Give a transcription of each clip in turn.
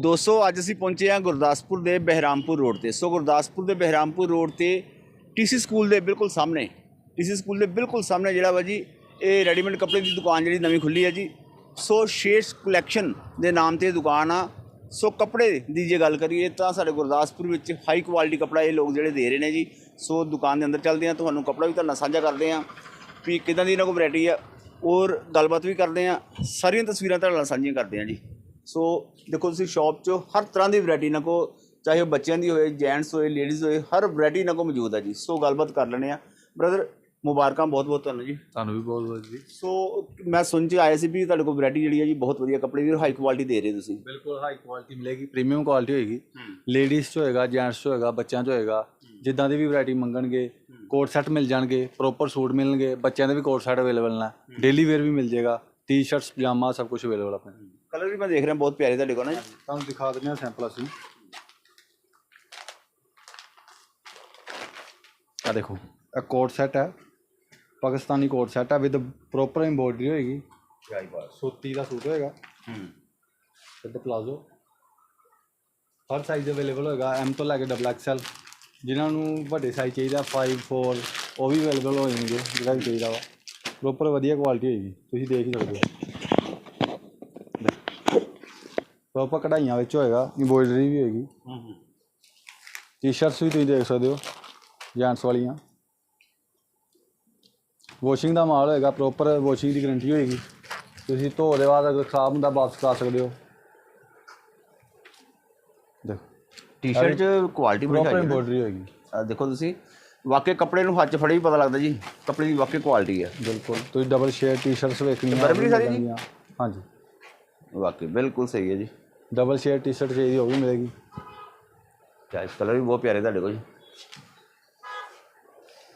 ਦੋਸਤੋ, ਅੱਜ ਅਸੀਂ ਪਹੁੰਚੇ ਹਾਂ ਗੁਰਦਾਸਪੁਰ ਦੇ ਬਹਿਰਾਮਪੁਰ ਰੋਡ ਤੇ। ਸੋ ਗੁਰਦਾਸਪੁਰ ਦੇ ਬਹਿਰਾਮਪੁਰ ਰੋਡ ਤੇ ਟੀਸੀ ਸਕੂਲ ਦੇ ਬਿਲਕੁਲ ਸਾਹਮਣੇ ਟੀਸੀ ਸਕੂਲ ਦੇ ਬਿਲਕੁਲ ਸਾਹਮਣੇ ਜਿਹੜਾ ਵਾ ਜੀ, ਇਹ ਰੈਡੀਮੇਡ ਕੱਪੜੇ ਦੀ ਦੁਕਾਨ ਜਿਹੜੀ ਨਵੀਂ ਖੁੱਲੀ ਹੈ ਜੀ। ਸੋ ਸ਼ੇਸ਼ ਕਲੈਕਸ਼ਨ ਦੇ ਨਾਮ ਤੇ ਦੁਕਾਨ ਆ। ਸੋ ਕੱਪੜੇ ਦੀ ਜੇ ਗੱਲ ਕਰੀਏ ਤਾਂ ਸਾਡੇ ਗੁਰਦਾਸਪੁਰ ਵਿੱਚ ਹਾਈ ਕੁਆਲਿਟੀ ਕੱਪੜਾ ਇਹ ਲੋਕ ਜਿਹੜੇ ਦੇ ਰਹੇ ਨੇ ਜੀ। ਸੋ ਦੁਕਾਨ ਦੇ ਅੰਦਰ ਚੱਲਦੇ ਆ ਤੁਹਾਨੂੰ ਕੱਪੜਾ ਵੀ ਤੁਹਾਨੂੰ ਸਾਂਝਾ ਕਰਦੇ ਆ ਵੀ ਕਿਦਾਂ ਦੀ ਇਹਨਾਂ ਕੋਲ ਵੈਰਾਈਟੀ ਆ। ਔਰ ਗੱਲਬਾਤ ਵੀ ਕਰਦੇ ਆ ਸਾਰੀਆਂ ਤਸਵੀਰਾਂ ਤੁਹਾਡੇ ਨਾਲ ਸਾਂਝੀਆਂ ਕਰਦੇ ਆ ਜੀ। ਸੋ ਦੇਖੋ ਤੁਸੀਂ ਸ਼ਾਪ 'ਚੋਂ ਹਰ ਤਰ੍ਹਾਂ ਦੀ ਵੈਰਾਈਟੀ ਇਹਨਾਂ ਕੋ ਚਾਹੇ ਉਹ ਬੱਚਿਆਂ ਦੀ ਹੋਏ ਜੈਂਟਸ ਹੋਏ ਲੇਡੀਜ਼ ਹੋਏ ਹਰ ਵੈਰਾਈਟੀ ਇਹਨਾਂ ਕੋ ਮੌਜੂਦ ਹੈ ਜੀ। ਸੋ ਗੱਲਬਾਤ ਕਰ ਲੈਣੇ ਆ ਬ੍ਰਦਰ ਮੁਬਾਰਕਾਂ ਬਹੁਤ ਬਹੁਤ ਤੁਹਾਨੂੰ ਜੀ। ਤੁਹਾਨੂੰ ਵੀ ਬਹੁਤ ਬਹੁਤ ਜੀ। ਸੋ ਮੈਂ ਸੁਣ ਚ ਆਇਆ ਸੀ ਵੀ ਤੁਹਾਡੇ ਕੋਲ ਵੈਰਾਈਟੀ ਜਿਹੜੀ ਹੈ ਜੀ ਬਹੁਤ ਵਧੀਆ ਕੱਪੜੇ ਦੀ ਹਾਈ ਕੁਆਲਿਟੀ ਦੇ ਰਹੇ ਤੁਸੀਂ। ਬਿਲਕੁਲ ਹਾਈ ਕੁਆਲਿਟੀ ਮਿਲੇਗੀ ਪ੍ਰੀਮੀਅਮ ਕੁਆਲਿਟੀ ਹੋਏਗੀ। ਲੇਡੀਜ਼ 'ਚ ਹੋਏਗਾ ਜੈਂਟਸ 'ਚ ਹੋਏਗਾ ਬੱਚਿਆਂ 'ਚ ਹੋਏਗਾ ਜਿੱਦਾਂ ਦੀ ਵੀ ਵੈਰਾਈਟੀ ਮੰਗਣਗੇ ਕੋਟ ਸੈੱਟ ਮਿਲ ਜਾਣਗੇ ਪ੍ਰੋਪਰ ਸੂਟ ਮਿਲਣਗੇ ਬੱਚਿਆਂ ਦੇ ਵੀ ਕੋਟ ਸੈਟ ਅਵੇਲੇਬਲ ਨੇ। ਡੇਲੀ ਵੇਅਰ ਵੀ ਮਿਲ ਜਾਏਗਾ ਟੀ-ਸ਼ਰਟਸ ਪਜਾਮਾ ਸਭ ਕੁਝ ਅਵੇਲੇਬਲ ਆਪਣੇ ਕਲਰ ਵੀ ਮੈਂ ਦੇਖ ਰਿਹਾ ਬਹੁਤ ਪਿਆਰੇ ਤੁਹਾਡੇ ਕੋਲ ਨਾ ਜੀ। ਤੁਹਾਨੂੰ ਦਿਖਾ ਦਿੰਦੇ ਹਾਂ ਸੈਂਪਲ ਅਸੀਂ। ਆ ਦੇਖੋ। ਇਹ ਕੋਟ ਸੈਟ ਹੈ ਪਾਕਿਸਤਾਨੀ ਕੋਟ ਸੈਟ ਹੈ ਵਿਦ ਪ੍ਰੋਪਰ ਐਮਬੋਡਰੀ ਹੋਏਗੀ। ਜਾਈ ਬਾਤ ਸੂਤੀ ਦਾ ਸੂਟ ਹੋਏਗਾ। ਹੂੰ। ਵਿਦ ਪਲਾਜ਼ੋ ਹਰ ਸਾਈਜ਼ ਅਵੇਲੇਬਲ ਹੋਏਗਾ ਐਮ ਤੋਂ ਲੈ ਕੇ ਡਬਲ ਐਕਸਲ ਜਿਨ੍ਹਾਂ ਨੂੰ ਵੱਡੇ ਸਾਈਜ਼ ਚਾਹੀਦਾ 5 4 ਉਹ ਵੀ ਅਵੇਲੇਬਲ ਹੋ ਜਾਣਗੇ ਜਿਹੜਾ ਵੀ ਚਾਹੀਦਾ ਵਾ। ਪ੍ਰੋਪਰ ਵਧੀਆ ਕੁਆਲਿਟੀ ਹੋਏਗੀ ਤੁਸੀਂ ਦੇਖ ਹੀ ਸਕਦੇ ਹੋ। ਪ੍ਰੋਪਰ ਕਢਾਈਆਂ ਵਿੱਚ ਹੋਏਗਾ ਐਮਬੋਇਡਰੀ ਵੀ ਹੋਏਗੀ। ਹੂੰ ਹੂੰ। ਟੀ-ਸ਼ਰਟਸ ਵੀ ਤੁਸੀਂ ਦੇਖ ਸਕਦੇ ਹੋ ਜੈਂਟਸ ਵਾਲੀਆਂ। ਵਾਸ਼ਿੰਗ ਦਾ ਮਾਲ ਹੋਏਗਾ ਪ੍ਰੋਪਰ ਵਾਸ਼ਿੰਗ ਦੀ ਗਾਰੰਟੀ ਹੋਏਗੀ। ਤੁਸੀਂ ਧੋ ਦੇ ਬਾਅਦ ਅਗਰ ਖਰਾਬ ਹੁੰਦਾ ਵਾਪਸ ਕਰਾ ਸਕਦੇ ਹੋ। ਦੇਖੋ। ਟੀ-ਸ਼ਰਟ 'ਚ ਕੁਆਲਿਟੀ ਬੜੀ ਪ੍ਰੋਪਰ ਐਮਬੋਇਡਰੀ ਹੋਏਗੀ। ਆਹ ਦੇਖੋ ਤੁਸੀਂ ਵਾਕਈ ਕੱਪੜੇ ਨੂੰ ਹੱਥ ਫੜੇ ਵੀ ਪਤਾ ਲੱਗਦਾ ਜੀ ਕੱਪੜੇ ਦੀ ਵਾਕਈ ਕੁਆਲਿਟੀ ਹੈ। ਬਿਲਕੁਲ। ਤੁਸੀਂ ਡਬਲ ਸ਼ੇਅਰ ਟੀ-ਸ਼ਰਟਸ ਵੇਖਣੀਆਂ ਬਰਬਰੀ ਸਾਰੀ ਜੀ? ਹਾਂਜੀ। ਵਾਕਈ ਬਿਲਕੁਲ ਸਹੀ ਹੈ ਜੀ। ਡਬਲ ਸ਼ੇਅਰ ਟੀ-ਸ਼ਰਟ ਚਾਹੀਦੀ ਉਹ ਵੀ ਮਿਲੇਗੀ। ਚਾਈਸ ਕਲਰ ਵੀ ਬਹੁਤ ਪਿਆਰੇ ਤੁਹਾਡੇ ਕੋਲ ਜੀ।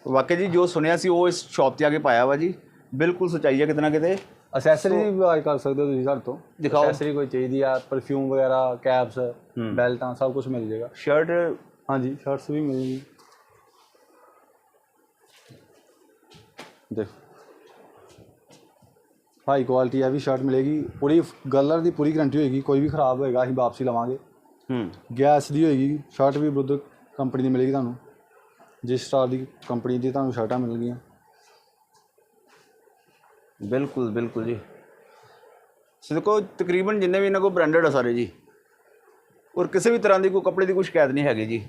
ਵਾਕਈ ਜੀ ਜੋ ਸੁਣਿਆ ਸੀ ਉਹ ਇਸ ਸ਼ਾਪ ਤੇ ਆ ਕੇ ਪਾਇਆ ਵਾ ਜੀ। ਬਿਲਕੁਲ ਸੱਚਾਈ ਹੈ ਕਿਤੇ ਨਾ ਕਿਤੇ। ਅਸੈਸਰੀ ਵੀ ਬਾਈ ਕਰ ਸਕਦੇ ਹੋ ਤੁਸੀਂ ਸਾਡੇ ਤੋਂ। ਦਿਖਾਓ। ਅਸੈਸਰੀ ਕੋਈ ਚਾਹੀਦੀ ਆ ਪਰਫਿਊਮ ਵਗੈਰਾ ਕੈਪਸ ਬੈਲਟਾਂ ਸਭ ਕੁਝ ਮਿਲ ਜਾਏਗਾ। ਸ਼ਰਟ ਹਾਂਜੀ ਸ਼ਰਟਸ ਵੀ ਮਿਲੇਗੀ ਦੇਖ। ਹਾਈ ਕੁਆਲਿਟੀ ਆ ਵੀ ਸ਼ਰਟ ਮਿਲੇਗੀ। ਪੂਰੀ ਕਲਰ ਦੀ ਪੂਰੀ ਗਾਰੰਟੀ ਹੋਏਗੀ ਕੋਈ ਵੀ ਖਰਾਬ ਹੋਏਗਾ ਅਸੀਂ ਵਾਪਸੀ ਲਵਾਂਗੇ। ਹੂੰ। ਗੈਸ ਦੀ ਹੋਏਗੀ ਸ਼ਰਟ ਵੀ ਬੁੱਧ ਕੰਪਨੀ ਦੀ ਮਿਲੇਗੀ ਤੁਹਾਨੂੰ। ਜਿਸ ਸਟਾਰ ਦੀ ਕੰਪਨੀ ਦੀ ਤੁਹਾਨੂੰ ਸ਼ਰਟਾਂ ਮਿਲਣਗੀਆਂ। ਬਿਲਕੁਲ ਬਿਲਕੁਲ ਜੀ। ਸੋ ਦੇਖੋ ਤਕਰੀਬਨ ਜਿੰਨੇ ਵੀ ਇਹਨਾਂ ਕੋਲ ਬ੍ਰਾਂਡਡ ਆ ਸਾਰੇ ਜੀ ਔਰ ਕਿਸੇ ਵੀ ਤਰ੍ਹਾਂ ਦੀ ਕੋਈ ਕੱਪੜੇ ਦੀ ਕੋਈ ਸ਼ਿਕਾਇਤ ਨਹੀਂ ਹੈਗੀ ਜੀ।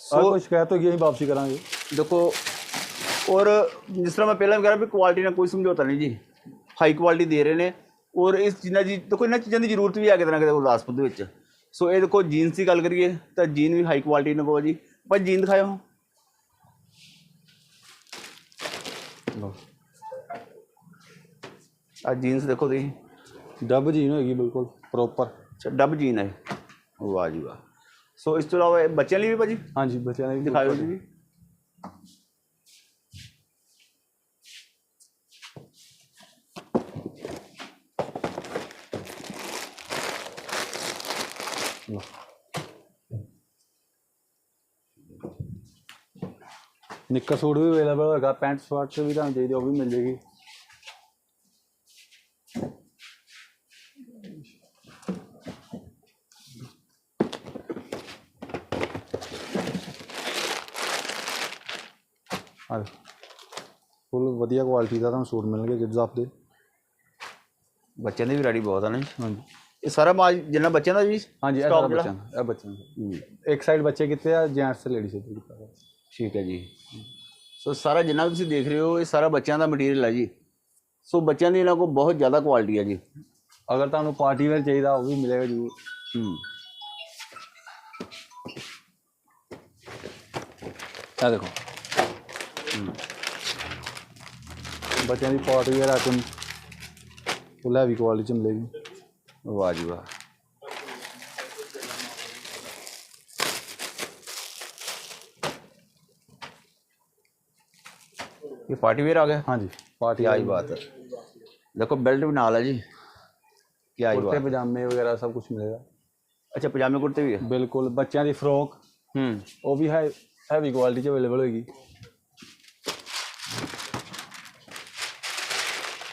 ਸੋ ਕੋਈ ਸ਼ਿਕਾਇਤ ਹੋਗੀ ਅਸੀਂ ਵਾਪਸੀ ਕਰਾਂਗੇ। ਦੇਖੋ ਔਰ ਜਿਸ ਤਰ੍ਹਾਂ ਮੈਂ ਪਹਿਲਾਂ ਵੀ ਕਿਹਾ ਵੀ ਕੁਆਲਿਟੀ ਨਾਲ ਕੋਈ ਸਮਝੌਤਾ ਨਹੀਂ ਜੀ। ਹਾਈ ਕੁਆਲਿਟੀ ਦੇ ਰਹੇ ਨੇ ਔਰ ਇਸ ਚੀਜ਼ਾਂ ਦੀ ਦੇਖੋ ਇਹਨਾਂ ਚੀਜ਼ਾਂ ਦੀ ਜ਼ਰੂਰਤ ਵੀ ਹੈ ਕਿਤੇ ਨਾ ਕਿਤੇ ਗੁਰਦਾਸਪੁਰ ਦੇ ਵਿੱਚ। ਸੋ ਇਹ ਦੇਖੋ ਜੀਨਸ ਦੀ ਗੱਲ ਕਰੀਏ ਤਾਂ ਜੀਨ ਵੀ ਹਾਈ ਕੁਆਲਿਟੀ ਨਾਲ ਕੋ ਜੀ। ਪਰ ਜੀਨ ਦਿਖਾਇਓ। ਲਓ। ਆ ਜੀਨਸ ਦੇਖੋ ਤੁਸੀਂ। ਡੱਬ ਜੀਨ ਹੋਏਗੀ ਬਿਲਕੁਲ ਪ੍ਰੋਪਰ ਅੱਛਾ ਡੱਬ ਜੀਨ ਹੈ। ਵਾਹ ਜੀ ਵਾਹ। ਸੋ ਇਸ ਤੋਂ ਇਲਾਵਾ ਬੱਚਿਆਂ ਲਈ ਵੀ ਭਾਜੀ? ਹਾਂਜੀ ਬੱਚਿਆਂ ਦੇ ਵੀ ਦਿਖਾਇਓ ਜੀ ਨਿੱਕਰ ਸੂਟ ਵੀ ਅਵੇਲੇਬਲ ਹੋਏਗਾ ਪੈਂਟ ਸ਼ਰਟ ਵੀ ਤੁਹਾਨੂੰ ਚਾਹੀਦੀ ਉਹ ਵੀ ਮਿਲ ਜੇਗੀ ਹਾਂ ਫੁੱਲ ਵਧੀਆ ਕੁਆਲਿਟੀ ਦਾ ਤੁਹਾਨੂੰ ਸੂਟ ਮਿਲਣਗੇ ਕਿਡਜ਼ ਆਪ ਦੇ। ਬੱਚਿਆਂ ਦੀ ਵੀ ਰੈਡੀ ਬਹੁਤ ਆ ਨਾ ਜੀ। ਹਾਂਜੀ। ਇਹ ਸਾਰਾ ਮਾਲ ਜਿੰਨਾ ਬੱਚਿਆਂ ਦਾ ਜੀ? ਹਾਂਜੀ ਇਹ ਸਾਰਾ ਜਿਹੜਾ? ਬੱਚਿਆਂ ਦਾ ਇਹ ਬੱਚਿਆਂ ਦਾ। ਇੱਕ ਸਾਈਡ ਬੱਚੇ ਕਿੱਥੇ ਆ ਜੈਂਟਸ ਤੇ ਲੇਡੀਜ਼ ਇੱਧਰ ਕੀਤਾ ਹੋਇਆ। ਠੀਕ ਹੈ ਜੀ। ਸੋ ਸਾਰਾ ਜਿੰਨਾ ਤੁਸੀਂ ਦੇਖ ਰਹੇ ਹੋ ਇਹ ਸਾਰਾ ਬੱਚਿਆਂ ਦਾ ਮਟੀਰੀਅਲ ਹੈ ਜੀ। ਸੋ ਬੱਚਿਆਂ ਦੀ ਇਹਨਾਂ ਕੋਲ ਬਹੁਤ ਜ਼ਿਆਦਾ ਕੁਆਲਿਟੀ ਹੈ ਜੀ। ਅਗਰ ਤੁਹਾਨੂੰ ਪਾਰਟੀ ਵੇਅਰ ਚਾਹੀਦਾ ਉਹ ਵੀ ਮਿਲੇਗਾ ਜੀ ਹੂੰ। ਇਹ ਦੇਖੋ। ਬੱਚਿਆਂ ਦੀ party wear item full heavy quality ਚ ਮਿਲੇਗੀ। ਵਾਹ ਜੀ ਵਾਹ। ਇਹ ਪਾਰਟੀ ਵੇਅਰ ਆ ਗਿਆ? ਹਾਂਜੀ। ਪਾਰਟੀ ਕੀ ਹੀ ਬਾਤ ਹੈ ਦੇਖੋ ਬੈਲਟ ਵੀ ਨਾਲ ਹੈ ਜੀ। ਕੀ ਹੀ ਕੁੜਤੇ ਬਾਤ? ਪਜਾਮੇ ਵਗੈਰਾ ਸਭ ਕੁਝ ਮਿਲੇਗਾ। ਅੱਛਾ ਪਜਾਮੇ ਕੁੜਤੇ ਵੀ ਹੈ ਬਿਲਕੁਲ ਬੱਚਿਆਂ ਦੀ ਫਰੋਕ ਹੂੰ। ਉਹ ਵੀ ਹੈ ਹੈਵੀ ਕੁਆਲਿਟੀ ਚ ਅਵੇਲੇਬਲ ਹੋਏਗੀ।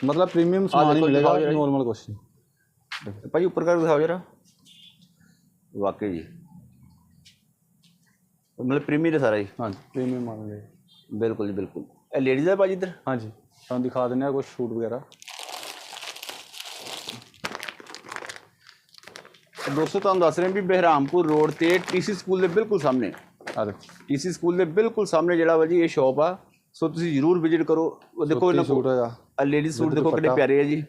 ਮਤਲਬ ਪ੍ਰੀਮੀਅਮ ਸਮਾਨ ਹੀ ਦੇਖੋ, ਮਿਲੇਗਾ ਦਿਖਾਓ ਜਰਾ ਜੀ। ਨੋਰਮਲ ਕੁਛ ਨਹੀਂ। ਭਾਜੀ ਉੱਪਰ ਕਰ ਦਿਖਾਓ ਜਰਾ। ਵਾਕਈ ਜੀ। ਮਤਲਬ ਪ੍ਰੀਮੀਅਰ ਹੈ ਸਾਰਾ ਜੀ। ਹਾਂਜੀ ਪ੍ਰੀਮੀਅਮ ਮਾਡਲ ਹੈ। ਬਿਲਕੁਲ ਜੀ ਬਿਲਕੁਲ। ਇਹ ਲੇਡੀਜ਼ ਦਾ ਭਾਜੀ ਇੱਧਰ? ਹਾਂਜੀ ਤੁਹਾਨੂੰ ਦਿਖਾ ਦਿੰਦੇ ਆ ਕੁਝ ਸ਼ੂਟ ਵਗੈਰਾ। ਦੋਸਤੋ ਤੁਹਾਨੂੰ ਦੱਸ ਰਹੇ ਹਾਂ ਵੀ ਬਹਿਰਾਮਪੁਰ ਰੋਡ ਤੇ ਟੀਸੀ ਸਕੂਲ ਦੇ ਬਿਲਕੁਲ ਸਾਹਮਣੇ। ਆ ਦੇਖੋ। ਟੀਸੀ ਸਕੂਲ ਦੇ ਬਿਲਕੁਲ ਸਾਹਮਣੇ ਜਿਹੜਾ ਵਾ ਜੀ ਇਹ ਸ਼ਾਪ ਆ। ਸੋ ਤੁਸੀਂ ਜਰੂਰ ਵਿਜ਼ਿਟ ਕਰੋ। ਉਹ ਦੇਖੋ ਇਹਨਾਂ ਸੂਟ ਕੋਲ ਹੈਗਾ ਲੇਡੀ ਸੂਟ ਦੇਖੋ ਕਿੰਨੇ। ਪਿਆਰੇ ਆ ਜੀ।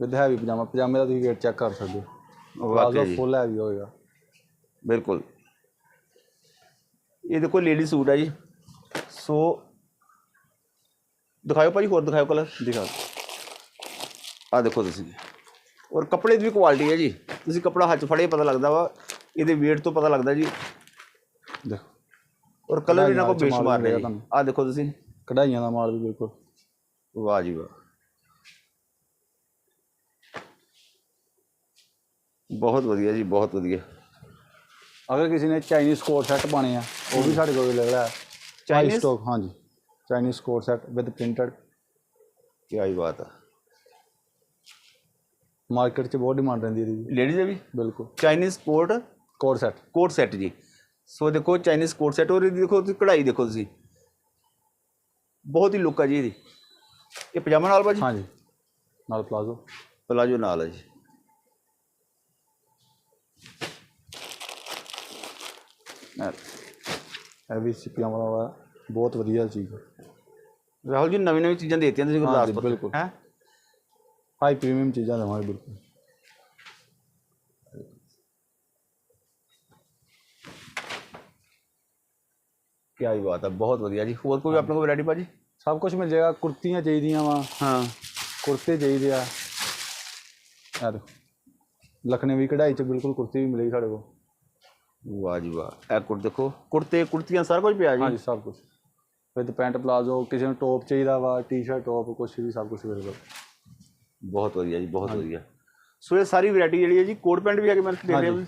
ਵਿਦ ਹੈਵੀ ਪਜਾਮਾ। ਪਜਾਮੇ ਦਾ ਤੁਸੀਂ ਵੇਟ ਚੈੱਕ ਕਰ ਸਕਦੇ ਹੋ। ਵਾਕਈ ਪਲਾਜ਼ੋ ਜੀ। ਫੁੱਲ ਹੈਵੀ ਹੋਏਗਾ। ਬਿਲਕੁਲ। ਇਹ ਦੇਖੋ ਲੇਡੀ ਸੂਟ ਆ ਜੀ। ਸੋ ਦਿਖਾਓ ਭਾਜੀ ਹੋਰ ਦਿਖਾਓ ਕਲਰ ਦਿਖਾ ਆ ਦੇਖੋ ਤੁਸੀਂ ਔਰ ਕੱਪੜੇ ਦੀ ਵੀ ਕੁਆਲਿਟੀ ਹੈ ਜੀ। ਤੁਸੀਂ ਕੱਪੜਾ ਹੱਥ ਫੜੇ ਪਤਾ ਲੱਗਦਾ ਵਾ ਇਹਦੇ weight ਤੋਂ ਪਤਾ ਲੱਗਦਾ ਜੀ। ਦੇਖੋ। ਔਰ ਕਲਰ ਇਹਨਾਂ ਚ ਬੇਸ਼ੁਮਾਰ ਨੇ। ਆ ਦੇਖੋ ਤੁਸੀਂ। ਕਢਾਈਆਂ ਦਾ ਮਾਲ ਵੀ ਬਿਲਕੁਲ। ਵਾਹ ਜੀ ਵਾਹ। ਬਹੁਤ ਵਧੀਆ ਜੀ ਬਹੁਤ ਵਧੀਆ। ਅਗਰ ਕਿਸੇ ਨੇ ਚਾਈਨੀਜ਼ ਕੋਟ ਸੈੱਟ ਪਾਣੇ ਆ ਉਹ ਵੀ ਸਾਡੇ ਕੋਲ ਅਵੇਲੇਬਲ ਹੈ। Chinese? ਸਟਾਕ ਹਾਂਜੀ। Chinese coat set with printed ਕੀ ਆਈ ਬਾਤ ਆ। ਮਾਰਕੀਟ 'ਚ ਬਹੁਤ ਡਿਮਾਂਡ ਰਹਿੰਦੀ ਹੈ ਇਹਦੀ ਲੇਡੀਜ਼ ਦੇ ਵੀ? ਬਿਲਕੁਲ। Chinese coat coat set coat set ਜੀ। ਸੋ ਦੇਖੋ ਚਾਈਨੀਜ਼ ਕੋਟ ਸੈੱਟ ਔਰ ਇਹਦੀ ਦੇਖੋ ਤੁਸੀਂ ਕਢਾਈ ਦੇਖੋ ਤੁਸੀਂ। ਬਹੁਤ ਹੀ ਲੁੱਕ ਆ ਜੀ ਇਹਦੀ। ਇਹ ਪਜਾਮਾ ਨਾਲ ਭਾਜੀ ਹਾਂਜੀ। ਨਾਲ ਪਲਾਜ਼ੋ ਪਲਾਜੋ ਨਾਲ ਹੈ ਜੀ। ਇਹ ਵੀ ਸਿੱਪੀਆਂ ਵਾਲਾ ਬਹੁਤ ਵਧੀਆ ਚੀਜ਼ ਹੈ। ਰਾਹੁਲ ਜੀ ਨਵੀਂ ਨਵੀਂ ਚੀਜ਼ਾਂ ਦੇਤੀਆਂ ਤੁਸੀਂ ਗੁਰਦਾਸਪੁਰ ਬਿਲਕੁਲ। ਹੈ? ਹਾਈ ਪ੍ਰੀਮੀਅਮ ਚੀਜ਼ਾਂ ਦੇਵਾਂਗੇ ਬਿਲਕੁਲ। ਕੀ ਆਈ ਬਾਤ ਆ ਬਹੁਤ ਵਧੀਆ ਜੀ। ਹੋਰ ਕੋਈ ਆਪਣੇ ਕੋਲ ਵੈਰਾਈਟੀ ਭਾਜੀ ਸਭ ਕੁਝ ਮਿਲ ਜਾਏਗਾ ਕੁਰਤੀਆਂ ਚਾਹੀਦੀਆਂ ਵਾ। ਹਾਂ। ਕੁਰਤੇ ਚਾਹੀਦੇ ਆ। ਆ ਦੇਖੋ ਲਖਨਵੀ ਕਢਾਈ 'ਚ ਬਿਲਕੁਲ ਕੁਰਤੀ ਵੀ ਮਿਲੇਗੀ ਸਾਡੇ ਕੋਲ। ਵਾਹ ਜੀ ਵਾਹ। ਇਹ ਕੁੜ ਦੇਖੋ ਕੁੜਤੇ ਕੁੜਤੀਆਂ ਸਾਰਾ ਕੁਝ ਪਿਆ ਜੀ? ਹਾਂਜੀ ਸਭ ਕੁਝ। ਵਿਦ ਪੈਂਟ ਪਲਾਜ਼ੋ ਕਿਸੇ ਨੂੰ ਟੌਪ ਚਾਹੀਦਾ ਵਾ ਟੀ-ਸ਼ਰਟ ਟੌਪ ਕੁਛ ਵੀ ਸਭ ਕੁਝ ਅਵੇਲੇਬਲ ਬਹੁਤ ਵਧੀਆ ਜੀ ਬਹੁਤ ਵਧੀਆ। ਸੋ ਇਹ ਸਾਰੀ ਵੈਰਾਈਟੀ ਜਿਹੜੀ ਹੈ ਜੀ ਕੋਟ ਪੈਂਟ ਵੀ ਆ ਕੇ ਮੈਂ ਦੇਖ ਰਿਹਾ ਜੀ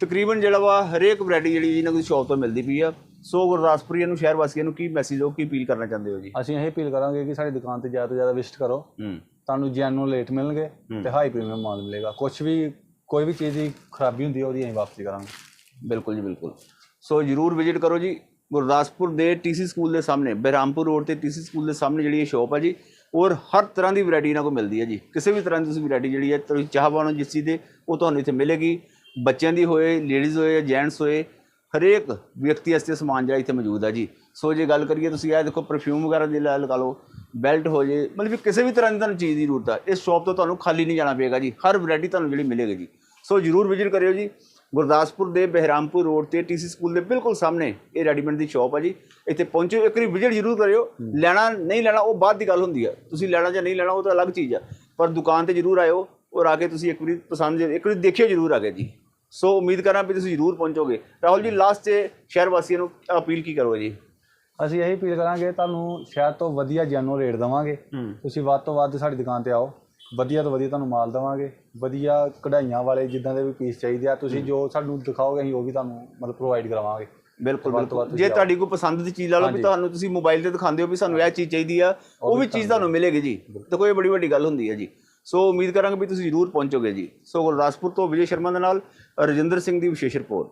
ਤਕਰੀਬਨ ਜਿਹੜਾ ਵਾ ਹਰੇਕ ਵੈਰਾਈਟੀ ਜਿਹੜੀ ਜੀ ਨਾ ਕੋਈ ਸ਼ਾਪ ਤੋਂ ਮਿਲਦੀ ਪਈ ਆ। ਸੋ ਗੁਰਦਾਸਪੁਰੀਆਂ ਨੂੰ ਸ਼ਹਿਰ ਵਾਸੀਆਂ ਨੂੰ ਕੀ ਮੈਸੇਜ ਹੋ ਕੀ ਅਪੀਲ ਕਰਨਾ ਚਾਹੁੰਦੇ ਹੋ ਜੀ? ਅਸੀਂ ਇਹ ਅਪੀਲ ਕਰਾਂਗੇ ਕਿ ਸਾਡੀ ਦੁਕਾਨ ਤੇ ਜ਼ਿਆਦਾ ਤੋਂ ਜ਼ਿਆਦਾ ਵਿਜ਼ਿਟ ਕਰੋ। ਤੁਹਾਨੂੰ ਜੈਨੂਅਲ ਰੇਟ ਮਿਲਣਗੇ ਤੇ ਹਾਈ ਪ੍ਰੀਮੀਅਮ ਮਾਲ ਮਿਲੇਗਾ। ਕੁਝ ਵੀ ਕੋਈ ਵੀ ਚੀਜ਼ ਦੀ ਖਰਾਬੀ ਹੁੰਦੀ ਹੈ ਉਹਦੀ ਅਸੀਂ ਵਾਪਸੀ ਕਰਾਂਗੇ। ਬਿਲਕੁਲ ਜੀ, ਬਿਲਕੁਲ। ਸੋ ਜਰੂਰ ਵਿਜ਼ਿਟ ਕਰੋ ਜੀ, ਗੁਰਦਾਸਪੁਰ ਦੇ ਟੀਸੀ ਸਕੂਲ ਦੇ ਸਾਹਮਣੇ, ਬਹਿਰਾਮਪੁਰ ਰੋਡ ਤੇ ਟੀਸੀ ਸਕੂਲ ਦੇ ਸਾਹਮਣੇ ਜਿਹੜੀ ਇਹ ਸ਼ਾਪ ਹੈ ਜੀ, ਔਰ ਹਰ ਤਰ੍ਹਾਂ ਦੀ ਵੈਰਾਈਟੀ ਇਹਨਾਂ ਕੋਲ ਮਿਲਦੀ ਹੈ ਜੀ। ਕਿਸੇ ਵੀ ਤਰ੍ਹਾਂ ਦੀ ਤੁਸੀਂ ਵੈਰਾਈਟੀ ਜਿਹੜੀ ਹੈ ਤੁਸੀਂ ਚਾਹ ਪਾਉਣਾ ਜਿਸ ਚੀਜ਼ ਦੇ, ਉਹ ਤੁਹਾਨੂੰ ਇੱਥੇ ਮਿਲੇਗੀ। ਬੱਚਿਆਂ ਦੀ ਹੋਏ ਲੇਡੀਜ਼ ਹੋਏ ਜੈਂਟਸ ਹੋਏ, ਹਰੇਕ ਵਿਅਕਤੀ ਵਾਸਤੇ ਸਮਾਨ ਜਿਹੜਾ ਇੱਥੇ ਮੌਜੂਦ ਹੈ ਜੀ। ਸੋ ਜੇ ਗੱਲ ਕਰੀਏ ਤੁਸੀਂ ਇਹ ਦੇਖੋ ਪਰਫਿਊਮ ਵਗੈਰਾ ਦੀ ਲਾ ਲਗਾ ਲਓ ਬੈਲਟ ਹੋ ਜੇ, ਮਤਲਬ ਵੀ ਕਿਸੇ ਵੀ ਤਰ੍ਹਾਂ ਦੀ ਤੁਹਾਨੂੰ ਚੀਜ਼ ਦੀ ਜ਼ਰੂਰਤ ਹੈ ਇਸ ਸ਼ਾਪ ਤੋਂ ਤੁਹਾਨੂੰ ਖਾਲੀ ਨਹੀਂ ਜਾਣਾ ਪਏਗਾ ਜੀ। ਹਰ ਵੈਰਾਈਟੀ ਤੁਹਾਨੂੰ ਜਿਹੜੀ ਮਿਲੇਗੀ ਜੀ। ਸੋ ਜਰੂਰ ਵਿਜ਼ਿਟ ਕਰਿਓ ਜੀ। ਗੁਰਦਾਸਪੁਰ ਦੇ ਬਹਿਰਾਮਪੁਰ ਰੋਡ ਤੇ ਟੀਸੀ ਸਕੂਲ ਦੇ ਬਿਲਕੁਲ ਸਾਹਮਣੇ ਇਹ ਰੈਡੀਮੇਡ ਦੀ ਸ਼ਾਪ ਹੈ ਜੀ। ਇੱਥੇ ਪਹੁੰਚੋ ਇੱਕ ਵਾਰੀ ਵਿਜ਼ਿਟ ਜ਼ਰੂਰ ਕਰਿਓ। ਲੈਣਾ ਨਹੀਂ ਲੈਣਾ ਉਹ ਬਾਅਦ ਦੀ ਗੱਲ ਹੁੰਦੀ ਹੈ ਤੁਸੀਂ ਲੈਣਾ ਜਾਂ ਨਹੀਂ ਲੈਣਾ ਉਹ ਤਾਂ ਅਲੱਗ ਚੀਜ਼ ਹੈ ਪਰ ਦੁਕਾਨ ਤੇ ਜ਼ਰੂਰ ਆਇਓ ਔਰ ਆ ਕੇ ਤੁਸੀਂ ਇੱਕ ਵਾਰੀ ਪਸੰਦ ਇੱਕ ਵਾਰੀ ਦੇਖਿਓ ਜ਼ਰੂਰ ਆ ਕੇ ਜੀ। ਸੋ ਉਮੀਦ ਕਰਾਂ ਵੀ ਤੁਸੀਂ ਜ਼ਰੂਰ ਪਹੁੰਚੋਗੇ। ਰਾਹੁਲ ਜੀ ਲਾਸਟ 'ਚ ਸ਼ਹਿਰ ਵਾਸੀਆਂ ਨੂੰ ਅਪੀਲ ਕੀ ਕਰੋ ਜੀ? ਅਸੀਂ ਇਹੀ ਅਪੀਲ ਕਰਾਂਗੇ ਤੁਹਾਨੂੰ ਸ਼ਾਇਦ ਤੋਂ ਵਧੀਆ ਜੈਨੂਅਲ ਰੇਟ ਦੇਵਾਂਗੇ। ਤੁਸੀਂ ਵੱਧ ਤੋਂ ਵੱਧ ਸਾਡੀ ਦੁਕਾਨ ਤੇ ਆਓ। ਵਧੀਆ ਤੋਂ ਵਧੀਆ ਤੁਹਾਨੂੰ ਮਾਲ ਦੇਵਾਂਗੇ। ਵਧੀਆ ਕਢਾਈਆਂ ਵਾਲੇ ਜਿੱਦਾਂ ਦੇ ਵੀ ਪੀਸ ਚਾਹੀਦੇ ਆ ਤੁਸੀਂ ਜੋ ਸਾਨੂੰ ਦਿਖਾਓਗੇ ਅਸੀਂ ਉਹ ਵੀ ਤੁਹਾਨੂੰ ਮਤਲਬ ਪ੍ਰੋਵਾਈਡ ਕਰਾਵਾਂਗੇ। ਬਿਲਕੁਲ ਬਿਲਕੁਲ। ਜੇ। ਤੁਹਾਡੀ ਕੋਈ ਪਸੰਦ ਦੀ ਚੀਜ਼ ਲਾ ਲਓ ਵੀ ਤੁਹਾਨੂੰ ਤੁਸੀਂ ਮੋਬਾਈਲ ਤੇ ਦਿਖਾਉਂਦੇ ਹੋ ਵੀ ਸਾਨੂੰ ਇਹ ਚੀਜ਼ ਚਾਹੀਦੀ ਆ ਉਹ ਵੀ ਚੀਜ਼ ਤੁਹਾਨੂੰ ਮਿਲੇਗੀ ਜੀ। ਤਾਂ ਕੋਈ ਬੜੀ ਵੱਡੀ ਗੱਲ ਹੁੰਦੀ ਹੈ ਜੀ। ਸੋ ਉਮੀਦ ਕਰਾਂਗੇ ਵੀ ਤੁਸੀਂ ਜ਼ਰੂਰ ਪਹੁੰਚੋਗੇ ਜੀ। ਸੋ ਗੁਰਦਾਸਪੁਰ ਤੋਂ ਵਿਜੇ ਸ਼ਰਮਾ ਦੇ ਨਾਲ ਰਜਿੰਦਰ ਸਿੰਘ ਦੀ ਵਿਸ਼ੇਸ਼ ਰਿਪੋਰਟ।